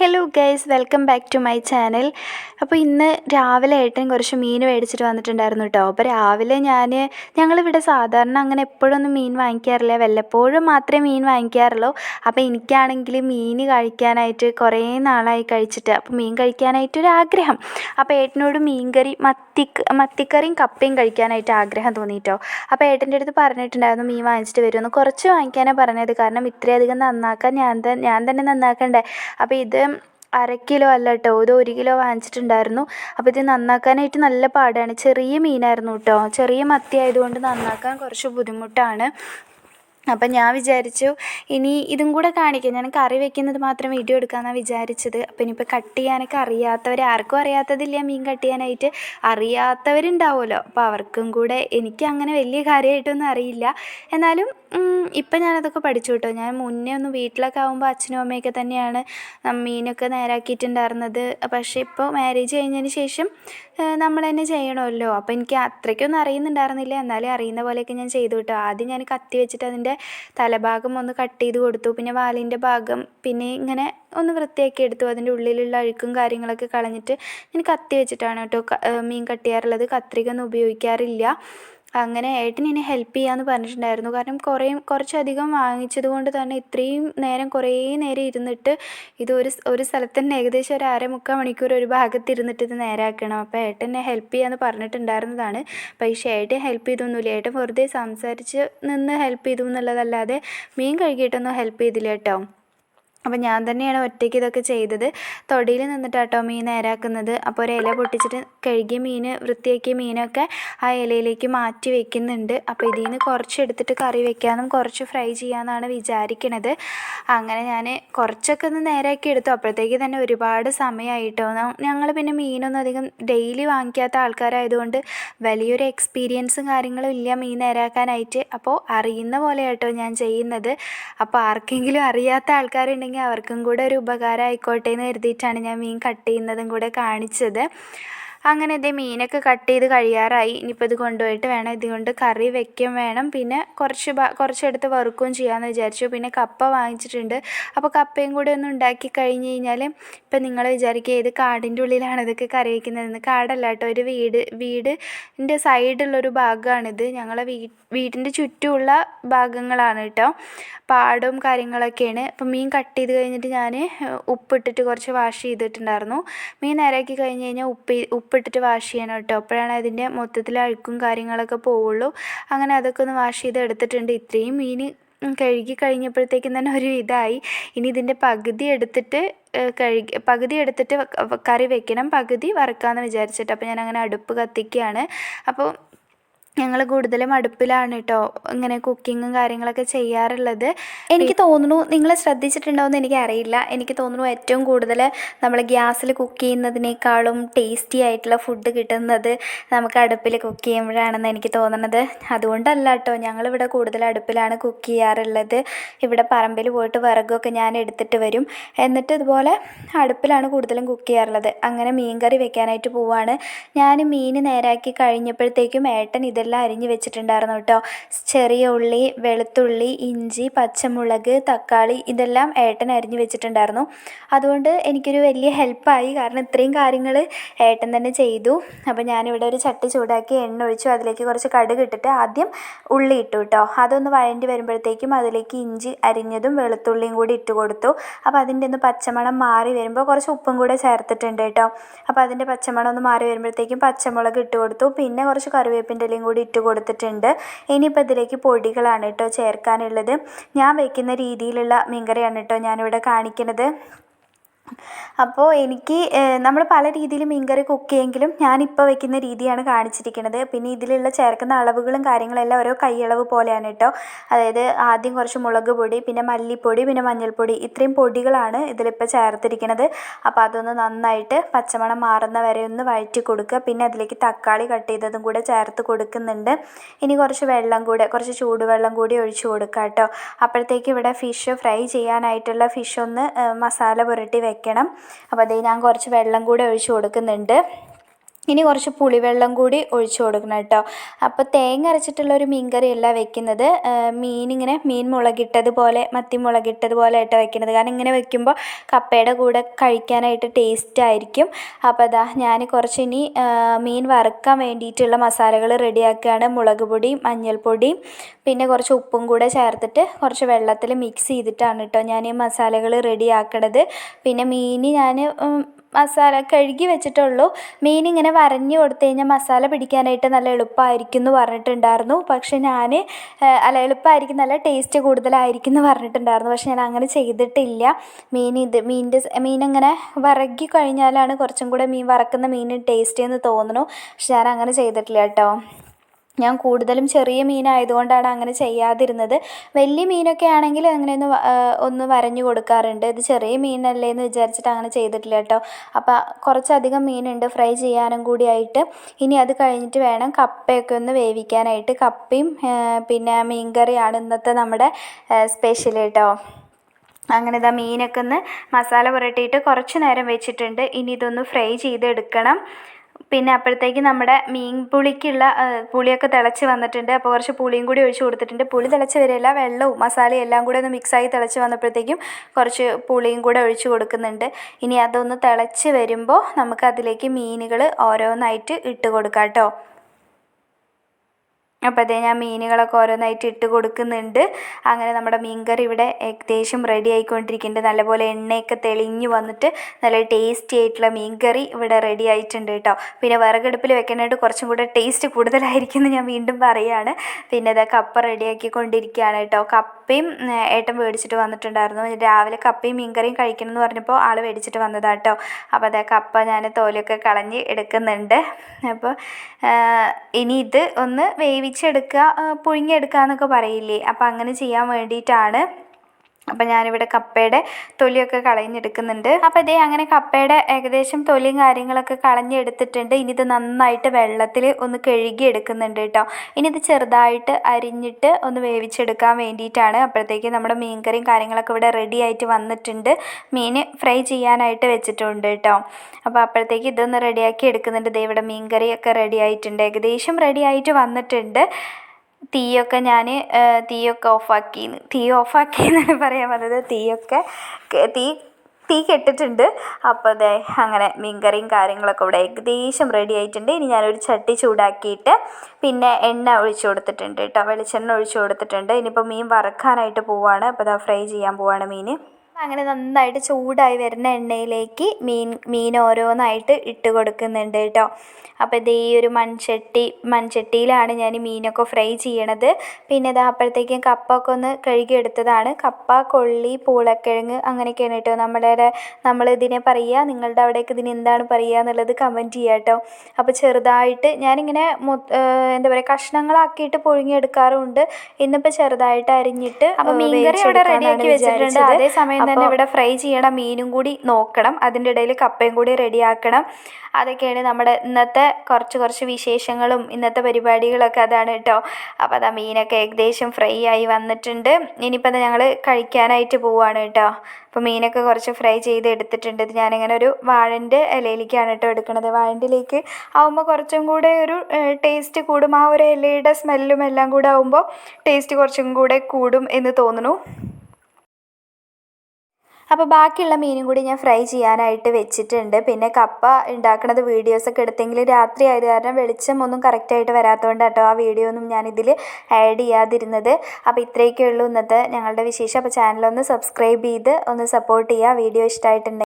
Hello guys welcome back to my channel അപ്പോൾ ഇന്ന് രാവിലെ ഏട്ടൻ കുറച്ച് മീൻ മേടിച്ചിട്ട് വന്നിട്ടുണ്ടായിരുന്നു കേട്ടോ അപ്പോൾ രാവിലെ ഞാൻ ഞങ്ങളിവിടെ സാധാരണ അങ്ങനെ എപ്പോഴൊന്നും മീൻ വാങ്ങിക്കാറില്ല. വല്ലപ്പോഴും മാത്രമേ മീൻ വാങ്ങിക്കാറുള്ളൂ. അപ്പോൾ എനിക്കാണെങ്കിൽ മീൻ കഴിക്കാനായിട്ട് കുറേ നാളായി കഴിച്ചിട്ട് അപ്പോൾ മീൻ കഴിക്കാനായിട്ടൊരു ആഗ്രഹം. അപ്പോൾ ഏട്ടനോട് മീൻകറി മത്തി മത്തിക്കറിയും കപ്പയും കഴിക്കാനായിട്ട് ആഗ്രഹം തോന്നിയിട്ടോ അപ്പോൾ ഏട്ടന്റെ അടുത്ത് പറഞ്ഞിട്ടുണ്ടായിരുന്നു മീൻ വാങ്ങിച്ചിട്ട് വരുമെന്ന്. കുറച്ച് വാങ്ങിക്കാനാണ് പറഞ്ഞത്. കാരണം ഇത്രയധികം നന്നാക്കാൻ ഞാൻ ഞാൻ തന്നെ നന്നാക്കണ്ടേ. അപ്പോൾ ഇത് അര കിലോ അല്ല കേട്ടോ. ഇത് ഒരു കിലോ വാങ്ങിച്ചിട്ടുണ്ടായിരുന്നു. അപ്പോൾ ഇത് നന്നാക്കാനായിട്ട് നല്ല പാടാണ്. ചെറിയ മീനായിരുന്നു കേട്ടോ. ചെറിയ മത്തി ആയതുകൊണ്ട് നന്നാക്കാൻ കുറച്ച് ബുദ്ധിമുട്ടാണ്. അപ്പം ഞാൻ വിചാരിച്ചു ഇനി ഇതും കൂടെ കാണിക്കാം. ഞാൻ കറി വെക്കുന്നത് മാത്രം വീഡിയോ എടുക്കാമെന്നാണ് വിചാരിച്ചത്. അപ്പം ഇനിയിപ്പോൾ കട്ട് ചെയ്യാനൊക്കെ അറിയാത്തവർ ആർക്കും അറിയാത്തതില്ല മീൻ കട്ട് ചെയ്യാനായിട്ട്. അറിയാത്തവരുണ്ടാവുമല്ലോ. അപ്പോൾ അവർക്കും കൂടെ എനിക്ക് അങ്ങനെ വലിയ കാര്യമായിട്ടൊന്നും അറിയില്ല. എന്നാലും ഇപ്പം ഞാനതൊക്കെ പഠിച്ചു കേട്ടോ ഞാൻ മുന്നേ ഒന്ന് വീട്ടിലൊക്കെ ആകുമ്പോൾ അച്ഛനും അമ്മയൊക്കെ തന്നെയാണ് മീനൊക്കെ നേരാക്കിയിട്ടുണ്ടായിരുന്നത്. പക്ഷേ ഇപ്പോൾ മാരേജ് കഴിഞ്ഞതിന് ശേഷം നമ്മൾ തന്നെ ചെയ്യണമല്ലോ. അപ്പോൾ എനിക്ക് അത്രയ്ക്കൊന്നും അറിയുന്നുണ്ടായിരുന്നില്ല. എന്നാലും അറിയുന്ന പോലെയൊക്കെ ഞാൻ ചെയ്തു കേട്ടോ. ആദ്യം ഞാൻ കത്തി വെച്ചിട്ട് അതിന്റെ തലഭാഗം ഒന്ന് കട്ട് ചെയ്ത് കൊടുത്തു. പിന്നെ വാലിന്റെ ഭാഗം പിന്നെ ഇങ്ങനെ ഒന്ന് വൃത്തിയാക്കി എടുത്തു. അതിന്റെ ഉള്ളിലുള്ള അഴുക്കും കാര്യങ്ങളൊക്കെ കളഞ്ഞിട്ട് ഞാൻ കത്തി വെച്ചിട്ടാണ് കേട്ടോ മീൻ കട്ട് ചെയ്യാറുള്ളത്. കത്രിക ഒന്നും ഉപയോഗിക്കാറില്ല. അങ്ങനെ ഏട്ടൻ എന്നെ ഹെൽപ്പ് ചെയ്യാമെന്ന് പറഞ്ഞിട്ടുണ്ടായിരുന്നു. കാരണം കുറേ കുറച്ചധികം വാങ്ങിച്ചത് കൊണ്ട് തന്നെ ഇത്രയും നേരം കുറേ നേരം ഇരുന്നിട്ട് ഇത് ഒരു ഒരു സ്ഥലത്ത് തന്നെ ഏകദേശം ഒരു അര മുക്കാൽ മണിക്കൂർ ഒരു ഭാഗത്ത് ഇരുന്നിട്ട് ഇത് നേരാക്കണം. അപ്പോൾ ഏട്ടൻ എന്നെ ഹെൽപ്പ് ചെയ്യാമെന്ന് പറഞ്ഞിട്ടുണ്ടായിരുന്നതാണ്. പക്ഷേ ഏട്ടൻ ഹെൽപ്പ് ചെയ്തൊന്നുമില്ല. ഏട്ടൻ വെറുതെ സംസാരിച്ച് നിന്ന് ഹെൽപ്പ് ചെയ്തു എന്നുള്ളതല്ലാതെ മീൻ കഴുകിയിട്ടൊന്നും ഹെൽപ്പ് ചെയ്തില്ല കേട്ടോ. അപ്പോൾ ഞാൻ തന്നെയാണ് ഒറ്റയ്ക്ക് ഇതൊക്കെ ചെയ്തത്. തൊടിയിൽ നിന്നിട്ടാട്ടോ മീൻ നേരാക്കുന്നത്. അപ്പോൾ ഒരു ഇല പൊട്ടിച്ചിട്ട് കഴുകിയ മീൻ വൃത്തിയാക്കിയ മീനൊക്കെ ആ ഇലയിലേക്ക് മാറ്റി വെക്കുന്നുണ്ട്. അപ്പോൾ ഇതിൽ നിന്ന് കുറച്ച് എടുത്തിട്ട് കറി വെക്കാനും കുറച്ച് ഫ്രൈ ചെയ്യാമെന്നാണ് വിചാരിക്കണത്. അങ്ങനെ ഞാൻ കുറച്ചൊക്കെ ഒന്ന് നേരാക്കി എടുത്തു. അപ്പോഴത്തേക്ക് തന്നെ ഒരുപാട് സമയമായിട്ടോ ഞങ്ങൾ പിന്നെ മീനൊന്നും അധികം ഡെയിലി വാങ്ങിക്കാത്ത ആൾക്കാരായതുകൊണ്ട് വലിയൊരു എക്സ്പീരിയൻസും കാര്യങ്ങളും ഇല്ല മീൻ നേരാക്കാനായിട്ട്. അപ്പോൾ അറിയുന്ന പോലെ ഞാൻ ചെയ്യുന്നത്. അപ്പോൾ ആർക്കെങ്കിലും അറിയാത്ത ആൾക്കാരുണ്ടെങ്കിൽ അവർക്കും കൂടെ ഒരു ഉപകാരം ആയിക്കോട്ടെ എന്ന് കരുതിയിട്ടാണ് ഞാൻ മീൻ കട്ട് ചെയ്യുന്നതും കൂടെ കാണിച്ചത്. അങ്ങനെ ഇതേ മീനൊക്കെ കട്ട് ചെയ്ത് കഴിയാറായി. ഇനിയിപ്പോൾ ഇത് കൊണ്ടുപോയിട്ട് വേണം. ഇതുകൊണ്ട് കറി വെക്കുകയും വേണം. പിന്നെ കുറച്ച് കുറച്ചെടുത്ത് വറുക്കുകയും ചെയ്യാമെന്ന് വിചാരിച്ചു. പിന്നെ കപ്പ വാങ്ങിച്ചിട്ടുണ്ട്. അപ്പോൾ കപ്പയും കൂടി ഒന്ന് ഉണ്ടാക്കി കഴിഞ്ഞ് കഴിഞ്ഞാൽ ഇപ്പം നിങ്ങൾ വിചാരിക്കുക ഏത് കാടിന്റെ ഉള്ളിലാണ് ഇതൊക്കെ കറി വയ്ക്കുന്നതെന്ന് കാടല്ല കേട്ടോ. ഒരു വീട് വീടിന്റെ സൈഡുള്ളൊരു ഭാഗമാണിത് ഞങ്ങളെ വീ വീടിന്റെ ചുറ്റുമുള്ള ഭാഗങ്ങളാണ് കേട്ടോ. പാടും കാര്യങ്ങളൊക്കെയാണ്. അപ്പം മീൻ കട്ട് ചെയ്ത് കഴിഞ്ഞിട്ട് ഞാൻ ഉപ്പിട്ടിട്ട് കുറച്ച് വാഷ് ചെയ്തിട്ടുണ്ടായിരുന്നു. മീൻ നേരാക്കി കഴിഞ്ഞ് കഴിഞ്ഞാൽ ഉപ്പ് ഉപ്പിട്ടിട്ട് വാഷ് ചെയ്യണം കേട്ടോ. അപ്പോഴാണ് അതിന്റെ മൊത്തത്തിൽ അഴുക്കും കാര്യങ്ങളൊക്കെ പോവുള്ളൂ. അങ്ങനെ അതൊക്കെ ഒന്ന് വാഷ് ചെയ്ത് എടുത്തിട്ടുണ്ട്. ഇത്രയും മീൻ കഴുകി കഴിഞ്ഞപ്പോഴത്തേക്കും തന്നെ ഒരു ഇതായി. ഇനി ഇതിന്റെ പകുതി എടുത്തിട്ട് കഴുകി പകുതി എടുത്തിട്ട് കറി വെക്കണം. പകുതി വറുക്കാമെന്ന് വിചാരിച്ചിട്ട്. അപ്പോൾ ഞാൻ അങ്ങനെ അടുപ്പ് കത്തിക്കുകയാണ്. അപ്പോൾ ഞങ്ങൾ കൂടുതലും അടുപ്പിലാണ് കേട്ടോ ഇങ്ങനെ കുക്കിങ്ങും കാര്യങ്ങളൊക്കെ ചെയ്യാറുള്ളത്. എനിക്ക് തോന്നുന്നു നിങ്ങൾ ശ്രദ്ധിച്ചിട്ടുണ്ടോ എന്ന് എനിക്കറിയില്ല. എനിക്ക് തോന്നുന്നു ഏറ്റവും കൂടുതൽ നമ്മൾ ഗ്യാസിൽ കുക്ക് ചെയ്യുന്നതിനേക്കാളും ടേസ്റ്റി ആയിട്ടുള്ള ഫുഡ് കിട്ടുന്നത് നമുക്ക് അടുപ്പിൽ കുക്ക് ചെയ്യുമ്പോഴാണെന്ന് എനിക്ക് തോന്നുന്നത് അതുകൊണ്ടല്ല കേട്ടോ ഞങ്ങളിവിടെ കൂടുതൽ അടുപ്പിലാണ് കുക്ക് ചെയ്യാറുള്ളത്. ഇവിടെ പറമ്പിൽ പോയിട്ട് വിറകൊക്കെ ഞാൻ എടുത്തിട്ട് വരും. എന്നിട്ട് ഇതുപോലെ അടുപ്പിലാണ് കൂടുതലും കുക്ക് ചെയ്യാറുള്ളത്. അങ്ങനെ മീൻ കറി വെക്കാനായിട്ട് പോവാണ്. ഞാൻ മീൻ നേരാക്കി കഴിഞ്ഞപ്പോഴത്തേക്കും ഏട്ടൻ ഇതെല്ലാം എല്ലാം അരിഞ്ഞ് വെച്ചിട്ടുണ്ടായിരുന്നു കേട്ടോ. ചെറിയ ഉള്ളി വെളുത്തുള്ളി ഇഞ്ചി പച്ചമുളക് തക്കാളി ഇതെല്ലാം ഏട്ടൻ അരിഞ്ഞ് വെച്ചിട്ടുണ്ടായിരുന്നു. അതുകൊണ്ട് എനിക്കൊരു വലിയ ഹെൽപ്പായി കാരണം ഇത്രയും കാര്യങ്ങൾ ഏട്ടൻ തന്നെ ചെയ്തു. അപ്പോൾ ഞാനിവിടെ ഒരു ചട്ടി ചൂടാക്കി എണ്ണ ഒഴിച്ചു. അതിലേക്ക് കുറച്ച് കടുക് ഇട്ടിട്ട് ആദ്യം ഉള്ളി ഇട്ടു കേട്ടോ. അതൊന്ന് വഴണ്ടി വരുമ്പോഴത്തേക്കും അതിലേക്ക് ഇഞ്ചി അരിഞ്ഞതും വെളുത്തുള്ളിയും കൂടി ഇട്ട് കൊടുത്തു. അപ്പോൾ അതിന്റെ ഒന്ന് പച്ചമണം മാറി വരുമ്പോൾ കുറച്ച് ഉപ്പും കൂടെ ചേർത്തിട്ടുണ്ട് കേട്ടോ. അപ്പോൾ അതിന്റെ പച്ചമണം ഒന്ന് മാറി വരുമ്പോഴത്തേക്കും പച്ചമുളക് ഇട്ട് കൊടുത്തു. പിന്നെ കുറച്ച് കറിവേപ്പിന്റെ ഇലയും കൂടി ഇട്ട് കൊടുത്തിട്ടുണ്ട് ഇനിയിപ്പോൾ ഇതിലേക്ക് പൊടികളാണ് കേട്ടോ ചേർക്കാനുള്ളത്. ഞാൻ വയ്ക്കുന്ന രീതിയിലുള്ള മീൻകറിയാണ് കേട്ടോ ഞാനിവിടെ കാണിക്കുന്നത് അപ്പോൾ എനിക്ക് നമ്മൾ പല രീതിയിൽ മീൻകറി കുക്ക് ചെയ്യുമെങ്കിലും ഞാനിപ്പോൾ വെക്കുന്ന രീതിയാണ് കാണിച്ചിരിക്കുന്നത് പിന്നെ ഇതിലുള്ള ചേർക്കുന്ന അളവുകളും കാര്യങ്ങളെല്ലാം ഓരോ കൈയളവ് പോലെയാണ് കേട്ടോ അതായത് ആദ്യം കുറച്ച് മുളക് പൊടി പിന്നെ മല്ലിപ്പൊടി പിന്നെ മഞ്ഞൾപ്പൊടി ഇത്രയും പൊടികളാണ് ഇതിലിപ്പോൾ ചേർത്തിരിക്കുന്നത് അപ്പോൾ അതൊന്ന് നന്നായിട്ട് പച്ചമണം മാറുന്ന വരെ ഒന്ന് വഴറ്റി കൊടുക്കുക. പിന്നെ അതിലേക്ക് തക്കാളി കട്ട് ചെയ്തതും കൂടെ ചേർത്ത് കൊടുക്കുന്നുണ്ട്. ഇനി കുറച്ച് വെള്ളം കൂടെ കുറച്ച് ചൂടുവെള്ളം കൂടി ഒഴിച്ചു കൊടുക്കാം കേട്ടോ അപ്പോഴത്തേക്ക് ഇവിടെ ഫിഷ് ഫ്രൈ ചെയ്യാനായിട്ടുള്ള ഫിഷ് ഒന്ന് മസാല പുരട്ടി വെക്കണം. അപ്പോൾ അതേ ഞാൻ കുറച്ച് വെള്ളം കൂടെ ഒഴിച്ച് കൊടുക്കുന്നുണ്ട്. ഇനി കുറച്ച് പുളിവെള്ളം കൂടി ഒഴിച്ച് കൊടുക്കണം കേട്ടോ. അപ്പോൾ തേങ്ങ അരച്ചിട്ടുള്ള ഒരു മീൻ കറിയല്ല വെക്കുന്നത് മീനിങ്ങനെ മീൻ മുളകിട്ടതുപോലെ മത്തി മുളകിട്ടതുപോലെ ആയിട്ട് വെക്കുന്നത്. കാരണം ഇങ്ങനെ വെക്കുമ്പോൾ കപ്പയുടെ കൂടെ കഴിക്കാനായിട്ട് ടേസ്റ്റ് ആയിരിക്കും. അപ്പോൾ അതാ ഞാൻ കുറച്ച് ഇനി മീൻ വറുക്കാൻ വേണ്ടിയിട്ടുള്ള മസാലകൾ റെഡിയാക്കുകയാണ്. മുളക് പൊടിയും മഞ്ഞൾപ്പൊടിയും പിന്നെ കുറച്ച് ഉപ്പും കൂടെ ചേർത്തിട്ട് കുറച്ച് വെള്ളത്തിൽ മിക്സ് ചെയ്തിട്ടാണ് കേട്ടോ ഞാൻ ഈ മസാലകൾ റെഡിയാക്കണത്. പിന്നെ മീൻ ഞാൻ മസാല കഴുകി വെച്ചിട്ടുള്ളൂ. മീൻ ഇങ്ങനെ വരഞ്ഞു കൊടുത്തു കഴിഞ്ഞാൽ മസാല പിടിക്കാനായിട്ട് നല്ല എളുപ്പമായിരിക്കും എന്ന് പറഞ്ഞിട്ടുണ്ടായിരുന്നു. പക്ഷേ ഞാൻ അല്ല എളുപ്പമായിരിക്കും നല്ല ടേസ്റ്റ് കൂടുതലായിരിക്കും എന്ന് പറഞ്ഞിട്ടുണ്ടായിരുന്നു. പക്ഷേ ഞാൻ അങ്ങനെ ചെയ്തിട്ടില്ല. മീൻ ഇത് മീനിന്റെ മീൻ ഇങ്ങനെ വരകി കഴിഞ്ഞാലാണ് കുറച്ചും കൂടെ മീൻ വറക്കുന്ന മീൻ ടേസ്റ്റ് എന്ന് തോന്നുന്നു. പക്ഷെ ഞാൻ അങ്ങനെ ചെയ്തിട്ടില്ല കേട്ടോ. ഞാൻ കൂടുതലും ചെറിയ മീനായതുകൊണ്ടാണ് അങ്ങനെ ചെയ്യാതിരുന്നത്. വലിയ മീനൊക്കെ ആണെങ്കിൽ അങ്ങനെ ഒന്ന് വരഞ്ഞു കൊടുക്കാറുണ്ട്. ഇത് ചെറിയ മീനല്ലേ എന്ന് വിചാരിച്ചിട്ട് അങ്ങനെ ചെയ്തിട്ടില്ല കേട്ടോ. അപ്പോൾ കുറച്ചധികം മീനുണ്ട് ഫ്രൈ ചെയ്യാനും കൂടിയായിട്ട് ഇനി അത് കഴിഞ്ഞിട്ട് വേണം കപ്പയൊക്കെ ഒന്ന് വേവിക്കാനായിട്ട്. കപ്പയും പിന്നെ മീൻകറിയാണ് ഇന്നത്തെ നമ്മുടെ സ്പെഷ്യൽ കേട്ടോ. അങ്ങനെ ഇതാ മീനൊക്കെ ഒന്ന് മസാല പുരട്ടിയിട്ട് കുറച്ച് നേരം വെച്ചിട്ടുണ്ട്. ഇനി ഇതൊന്ന് ഫ്രൈ ചെയ്തെടുക്കണം. പിന്നെ അപ്പോഴത്തേക്ക് നമ്മുടെ മീൻ പുളിക്കുള്ള പുളിയൊക്കെ തിളച്ച് വന്നിട്ടുണ്ട്. അപ്പോൾ കുറച്ച് പുളിയും കൂടി ഒഴിച്ച് കൊടുത്തിട്ടുണ്ട്. പുളി തിളച്ച് വരില്ല വെള്ളവും മസാലയും എല്ലാം കൂടെ ഒന്ന് മിക്സായി തിളച്ച് വന്നപ്പോഴത്തേക്കും കുറച്ച് പുളിയും കൂടെ ഒഴിച്ച് കൊടുക്കുന്നുണ്ട്. ഇനി അതൊന്ന് തിളച്ച് വരുമ്പോൾ നമുക്ക് അതിലേക്ക് മീനുകൾ ഓരോന്നായിട്ട് ഇട്ട് കൊടുക്കാം കേട്ടോ. അപ്പോൾ അതേ ഞാൻ മീനുകളൊക്കെ ഓരോന്നായിട്ട് ഇട്ട് കൊടുക്കുന്നുണ്ട്. അങ്ങനെ നമ്മുടെ മീൻകറി ഇവിടെ ഏകദേശം റെഡി ആയിക്കൊണ്ടിരിക്കുന്നുണ്ട്. നല്ലപോലെ എണ്ണയൊക്കെ തെളിഞ്ഞ് വന്നിട്ട് നല്ല ടേസ്റ്റി ആയിട്ടുള്ള മീൻകറി ഇവിടെ റെഡി ആയിട്ടുണ്ട് കേട്ടോ. പിന്നെ വിറകടുപ്പിൽ വെക്കാനായിട്ട് കുറച്ചും കൂടെ ടേസ്റ്റ് കൂടുതലായിരിക്കും എന്ന് ഞാൻ വീണ്ടും പറയുകയാണ് പിന്നെ ഇതാ കപ്പ റെഡിയാക്കിക്കൊണ്ടിരിക്കുകയാണ് കേട്ടോ. കപ്പയും ഏട്ടൻ മേടിച്ചിട്ട് വന്നിട്ടുണ്ടായിരുന്നു. രാവിലെ കപ്പയും മീൻകറിയും കഴിക്കണം എന്ന് പറഞ്ഞപ്പോൾ ആൾ മേടിച്ചിട്ട് വന്നതാണ് കേട്ടോ. അപ്പോൾ അതേ കപ്പ ഞാൻ തോലൊക്കെ കളഞ്ഞ് എടുക്കുന്നുണ്ട്. അപ്പോൾ ഇനി ഇത് ഒന്ന് വേവി വേവിച്ചെടുക്കുക പുഴുങ്ങിയെടുക്കുക എന്നൊക്കെ പറയില്ലേ? അപ്പം അങ്ങനെ ചെയ്യാൻ വേണ്ടിയിട്ടാണ്. അപ്പം ഞാനിവിടെ കപ്പയുടെ തൊലിയൊക്കെ കളഞ്ഞെടുക്കുന്നുണ്ട്. അപ്പം ഇതേ അങ്ങനെ കപ്പയുടെ ഏകദേശം തൊലിയും കാര്യങ്ങളൊക്കെ കളഞ്ഞെടുത്തിട്ടുണ്ട്. ഇനി ഇത് നന്നായിട്ട് വെള്ളത്തിൽ ഒന്ന് കഴുകി എടുക്കുന്നുണ്ട് കേട്ടോ. ഇനി ഇത് ചെറുതായിട്ട് അരിഞ്ഞിട്ട് ഒന്ന് വേവിച്ചെടുക്കാൻ വേണ്ടിയിട്ടാണ്. അപ്പോഴത്തേക്ക് നമ്മുടെ മീൻകറിയും കാര്യങ്ങളൊക്കെ ഇവിടെ റെഡി ആയിട്ട് വന്നിട്ടുണ്ട്. മീൻ ഫ്രൈ ചെയ്യാനായിട്ട് വെച്ചിട്ടുണ്ട് കേട്ടോ. അപ്പോൾ അപ്പോഴത്തേക്ക് ഇതൊന്ന് റെഡിയാക്കി എടുക്കുന്നുണ്ട്. ദേ ഇവിടെ മീൻകറിയൊക്കെ റെഡി ആയിട്ടുണ്ട്. ഏകദേശം റെഡി ആയിട്ട് വന്നിട്ടുണ്ട്. തീയൊക്കെ ഞാൻ തീയൊക്കെ ഓഫാക്കി തീ ഓഫാക്കി എന്നാണ് പറയാൻ വന്നത്? തീയൊക്കെ തീ തീ കെട്ടിട്ടുണ്ട്. അപ്പോൾ അതെ അങ്ങനെ മീൻ മീൻകറിയും കാര്യങ്ങളൊക്കെ ഇവിടെ ഏകദേശം റെഡി ആയിട്ടുണ്ട്. ഇനി ഞാനൊരു ചട്ടി ചൂടാക്കിയിട്ട് പിന്നെ എണ്ണ ഒഴിച്ചു കൊടുത്തിട്ടുണ്ട് കേട്ടോ. വെളിച്ചെണ്ണ ഒഴിച്ചു കൊടുത്തിട്ടുണ്ട്. ഇനിയിപ്പോൾ മീൻ വറക്കാനായിട്ട് പോവാണ്. അപ്പോൾ അതാ ഫ്രൈ ചെയ്യാൻ പോവാണ് മീൻ അങ്ങനെ നന്നായിട്ട് ചൂടായി വരുന്ന എണ്ണയിലേക്ക് മീൻ മീൻ ഓരോന്നായിട്ട് ഇട്ട് കൊടുക്കുന്നുണ്ട് കേട്ടോ. അപ്പോൾ ഇതേ ഒരു മൺചട്ടി മൺചട്ടിയിലാണ് ഞാൻ മീനൊക്കെ ഫ്രൈ ചെയ്യണത്. പിന്നെ ഇതാ അപ്പോഴത്തേക്കും കപ്പ ഒക്കെ ഒന്ന് കഴുകിയെടുത്തതാണ് കപ്പ കൊള്ളി പൂളക്കിഴങ്ങ് അങ്ങനെയൊക്കെയാണ് കേട്ടോ. നമ്മളുടെ നമ്മൾ ഇതിനെ പറയുക നിങ്ങളുടെ അവിടേക്ക് ഇതിന് എന്താണ് പറയുക എന്നുള്ളത് കമന്റ് ചെയ്യുക കേട്ടോ. അപ്പോൾ ചെറുതായിട്ട് ഞാനിങ്ങനെ എന്താ പറയുക കഷ്ണങ്ങളാക്കിയിട്ട് പുഴുങ്ങിയെടുക്കാറുമുണ്ട്. ഇന്നിപ്പോൾ ചെറുതായിട്ട് അരിഞ്ഞിട്ട് അപ്പോൾ മീൻ കറി അവിടെ റെഡിയാക്കി വെച്ചിട്ടുണ്ട്. അതേസമയം തന്നെ ഇവിടെ ഫ്രൈ ചെയ്യണ മീനും കൂടി നോക്കണം. അതിന്റെ ഇടയിൽ കപ്പയും കൂടി റെഡിയാക്കണം. അതൊക്കെയാണ് നമ്മുടെ ഇന്നത്തെ കുറച്ച് കുറച്ച് വിശേഷങ്ങളും ഇന്നത്തെ പരിപാടികളൊക്കെ അതാണ് കേട്ടോ അപ്പോൾ അതാ മീനൊക്കെ ഏകദേശം ഫ്രൈ ആയി വന്നിട്ടുണ്ട്. ഇനിയിപ്പോൾ അത് ഞങ്ങൾ കഴിക്കാനായിട്ട് പോവുകയാണ് കേട്ടോ അപ്പോൾ മീനൊക്കെ കുറച്ച് ഫ്രൈ ചെയ്ത് എടുത്തിട്ടുണ്ട്. ഇത് ഞാനിങ്ങനെ ഒരു വാഴന്റെ ഇലയിലേക്കാണ് കേട്ടോ എടുക്കുന്നത് വാഴന്റെ ഇലയ്ക്ക് ആകുമ്പോൾ കുറച്ചും കൂടെ ഒരു ടേസ്റ്റ് കൂടും. ആ ഒരു ഇലയുടെ സ്മെല്ലും എല്ലാം കൂടെ ആകുമ്പോൾ ടേസ്റ്റ് കുറച്ചും കൂടെ കൂടും എന്ന് തോന്നുന്നു. അപ്പോൾ ബാക്കിയുള്ള മീനും കൂടി ഞാൻ ഫ്രൈ ചെയ്യാനായിട്ട് വെച്ചിട്ടുണ്ട്. പിന്നെ കപ്പ ഉണ്ടാക്കുന്നത് വീഡിയോസൊക്കെ എടുത്തെങ്കിൽ രാത്രി ആയത് കാരണം വെളിച്ചം ഒന്നും കറക്റ്റായിട്ട് വരാത്തതുകൊണ്ട് കേട്ടോ ആ വീഡിയോ ഒന്നും ഞാനിതിൽ ആഡ് ചെയ്യാതിരുന്നത്. അപ്പോൾ ഇത്രയൊക്കെ ഉള്ളൂ ഇന്നത്തെ ഞങ്ങളുടെ വിശേഷം. അപ്പോൾ ചാനലൊന്ന് സബ്സ്ക്രൈബ് ചെയ്ത് ഒന്ന് സപ്പോർട്ട് ചെയ്യുക. വീഡിയോ ഇഷ്ടമായിട്ടുണ്ടെങ്കിൽ